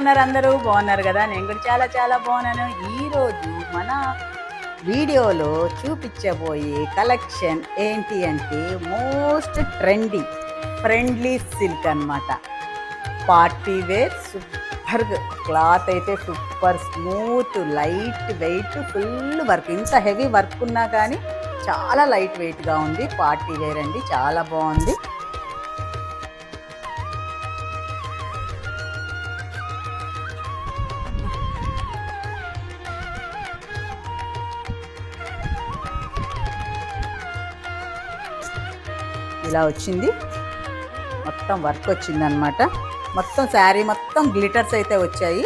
ఉన్నారు అందరూ? బాగున్నారు కదా? నేను కూడా చాలా చాలా బాగున్నాను. ఈరోజు మన వీడియోలో చూపించబోయే కలెక్షన్ ఏంటి అంటే మోస్ట్ ట్రెండీ ఫ్రెండ్లీ సిల్క్ అన్నమాట. పార్టీ వేర్ సూపర్ క్లాత్ అయితే super smooth light weight full work. ఇంత హెవీ వర్క్ ఉన్నా కానీ చాలా లైట్ వెయిట్గా ఉంది. పార్టీ వేర్ అండి చాలా బాగుంది. ఇలా వచ్చింది. మొత్తం వర్క్ వచ్చింది అనమాట మొత్తం శారీ మొత్తం గ్లిటర్స్ అయితే వచ్చాయి.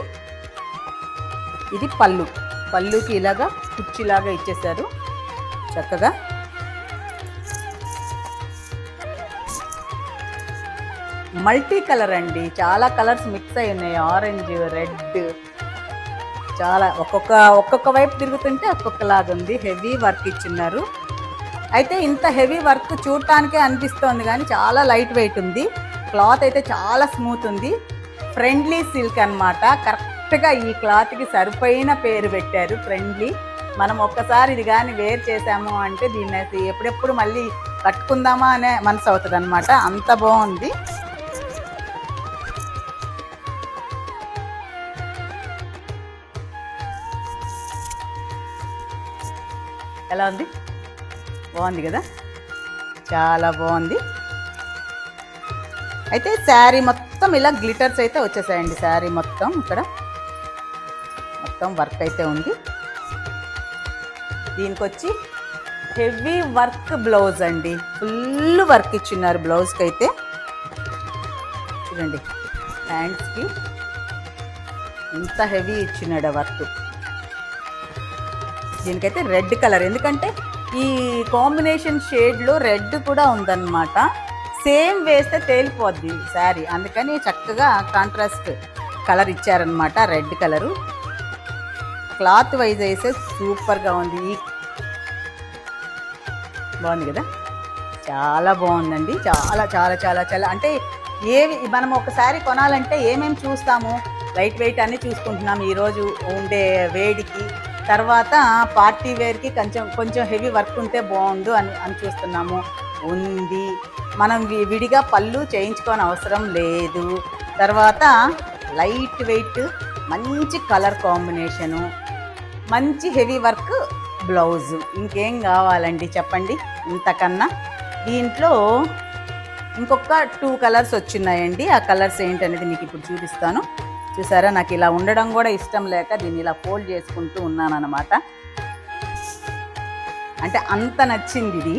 ఇది పళ్ళు. పళ్ళుకి ఇలాగా కుర్చీలాగా ఇచ్చేసారు చక్కగా. మల్టీ కలర్ అండి. చాలా కలర్స్ మిక్స్ అయి ఉన్నాయి. Orange red. చాలా ఒక్కొక్క ఒక్కొక్క వైపు తిరుగుతుంటే ఒక్కొక్కలాగా ఉంది హెవీ వర్క్ ఇచ్చిన్నారు. అయితే ఇంత హెవీ వర్క్ చూడటానికే అనిపిస్తోంది కానీ చాలా లైట్ వెయిట్ ఉంది. క్లాత్ అయితే చాలా స్మూత్ ఉంది. ఫ్రెండ్లీ సిల్క్ అన్నమాట. కరెక్ట్గా ఈ క్లాత్కి సరిపోయిన పేరు పెట్టారు ఫ్రెండ్లీ. మనం ఒక్కసారి ఇది కానీ వేర్ చేసాము అంటే దీన్ని అయితే ఎప్పుడెప్పుడు మళ్ళీ కట్టుకుందామా అనే మనసు అవుతుంది అనమాట అంత బాగుంది. ఎలా ఉంది? బాగుంది కదా? చాలా బాగుంది. అయితే శారీ మొత్తం ఇలా గ్లిటర్స్ అయితే వచ్చేసాయండి శారీ మొత్తం ఇక్కడ. మొత్తం వర్క్ అయితే ఉంది. దీనికి వచ్చి హెవీ వర్క్ బ్లౌజ్ అండి. ఫుల్ వర్క్ ఇచ్చిన్నారు బ్లౌజ్కి అయితే చూడండి హ్యాండ్స్కి ఇంత హెవీ ఇచ్చినాడు వర్క్. దీనికైతే రెడ్ కలర్. ఎందుకంటే ఈ కాంబినేషన్ షేడ్లో రెడ్ కూడా ఉందన్నమాట. సేమ్ వేస్తే తేలిపోద్ది శారీ. అందుకని చక్కగా కాంట్రాస్ట్ కలర్ ఇచ్చారనమాట రెడ్ కలరు. క్లాత్ వైజ్ అయితే సూపర్గా ఉంది. బాగుంది కదా? చాలా బాగుందండి. చాలా చాలా చాలా చాలా. అంటే ఏవి మనం ఒకసారి కొనాలంటే ఏమేమి చూస్తాము? లైట్ వెయిట్ అన్నీ చూసుకుంటున్నాం ఈరోజు ఉండే వేడికి తర్వాత పార్టీ వేర్కి కొంచెం కొంచెం హెవీ వర్క్ ఉంటే బాగుండు అని అని చూస్తున్నాము. ఉంది. మనం విడిగా పళ్ళు చేయించుకోని అవసరం లేదు. తర్వాత లైట్ వెయిట్ మంచి కలర్ కాంబినేషను మంచి హెవీ వర్క్ బ్లౌజు. ఇంకేం కావాలండి చెప్పండి? ఇంతకన్నా దీంట్లో ఇంకొక టూ కలర్స్ వచ్చినాయండి. ఆ కలర్స్ ఏంటనేది మీకు ఇప్పుడు చూపిస్తాను. చూసారా? నాకు ఇలా ఉండడం కూడా ఇష్టం లేక దీన్ని ఇలా ఫోల్డ్ చేసుకుంటూ ఉన్నాను అనమాట అంటే అంత నచ్చింది ఇది.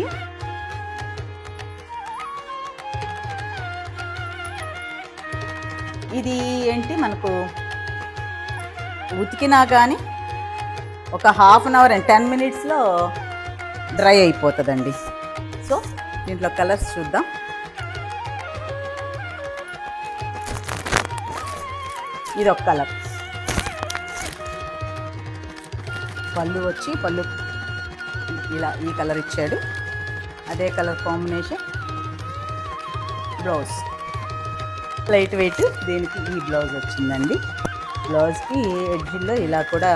ఇది ఏంటి? మనకు ఉతికినా కానీ ఒక half an hour and ten మినిట్స్లో డ్రై అయిపోతుందండి. సో దీంట్లో కలర్స్ చూద్దాం. ఇది ఒక కలర్. పళ్ళు వచ్చి పళ్ళు ఇలా ఈ కలర్ ఇచ్చాడు. అదే colour combination blouse. Light weight దీనికి ఈ బ్లౌజ్ వచ్చిందండి. బ్లౌజ్కి ఎడ్జిల్లో ఇలా కూడా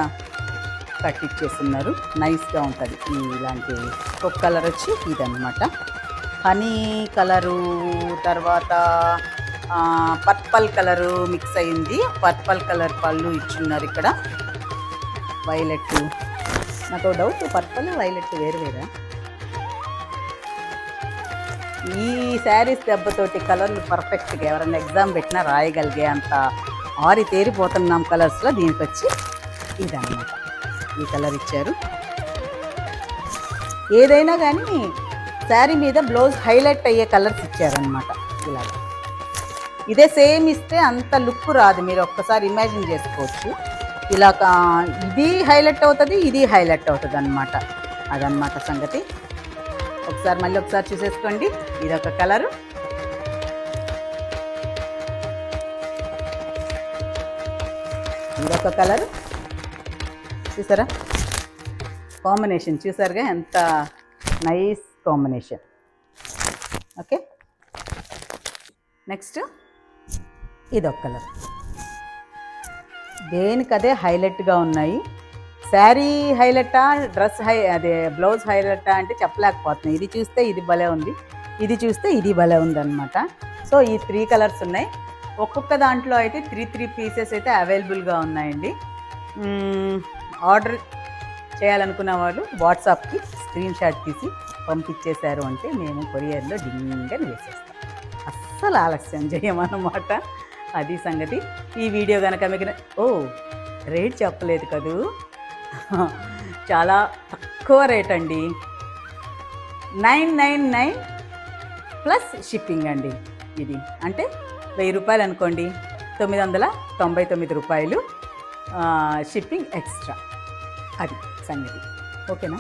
కట్ ఇచ్చేస్తున్నారు నైస్గా ఉంటుంది. ఈ ఇలాంటి ఒక కలర్ వచ్చి ఇదన్నమాట. హనీ కలరు తర్వాత పర్పల్ కలరు మిక్స్ అయింది పర్పల్ కలర్ పళ్ళు ఇచ్చున్నారు ఇక్కడ. వైలెట్ నాకు డౌట్ పర్పల్ వైలెట్ వేరు వేరా? ఈ శారీస్ దెబ్బతోటి కలర్లు పర్ఫెక్ట్గా ఎవరైనా ఎగ్జామ్ పెట్టినా రాయగలిగే అంత ఆరి తేరిపోతున్నాం కలర్స్లో. దీనికి వచ్చి ఇదన్నమాట. ఈ కలర్ ఇచ్చారు. ఏదైనా కానీ శారీ మీద బ్లౌజ్ హైలైట్ అయ్యే కలర్స్ ఇచ్చారనమాట ఇలాగ. ఇదే సేమ్ ఇస్తే అంత లుక్ రాదు మీరు ఒక్కసారి ఇమాజిన్ చేసుకోవచ్చు. ఇలా ఇది హైలైట్ అవుతుంది ఇది హైలైట్ అవుతుంది అనమాట అదనమాట సంగతి. ఒకసారి మళ్ళీ ఒకసారి చూసేసుకోండి. ఇది ఒక కలరు. ఇదొక కలర్. చూసారా? కాంబినేషన్ చూసారుగా? ఎంత నైస్ కాంబినేషన్. ఓకే? నెక్స్ట్? ఇదొక కలర్ దేనికదే హైలైట్గా ఉన్నాయి. శారీ హైలైటా డ్రెస్ హై అదే బ్లౌజ్ హైలైటా అంటే చెప్పలేకపోతున్నాయి. ఇది చూస్తే ఇది భలే ఉంది. ఇది చూస్తే ఇది భలే ఉందన్నమాట. సో ఈ త్రీ కలర్స్ ఉన్నాయి. ఒక్కొక్క దాంట్లో అయితే త్రీ త్రీ పీసెస్ అయితే అవైలబుల్గా ఉన్నాయండి. ఆర్డర్ చేయాలనుకున్న వాళ్ళు వాట్సాప్కి స్క్రీన్ షాట్ తీసి పంపించేశారు అంటే మేము కొరియర్లో డింగ్గా వేసేస్తాం. అస్సలు ఆలస్యం చేయమన్నమాట. అది సంగతి. ఈ వీడియో కనుక మీకు ఓ రేట్ చెప్పలేదు కదూ? చాలా తక్కువ రేట్ అండి. Nine nine nine plus shipping అండి ఇది. అంటే వెయ్యి రూపాయలు అనుకోండి. తొమ్మిది వందల తొంభై తొమ్మిది రూపాయలు షిప్పింగ్ ఎక్స్ట్రా. అది సంగతి. ఓకేనా?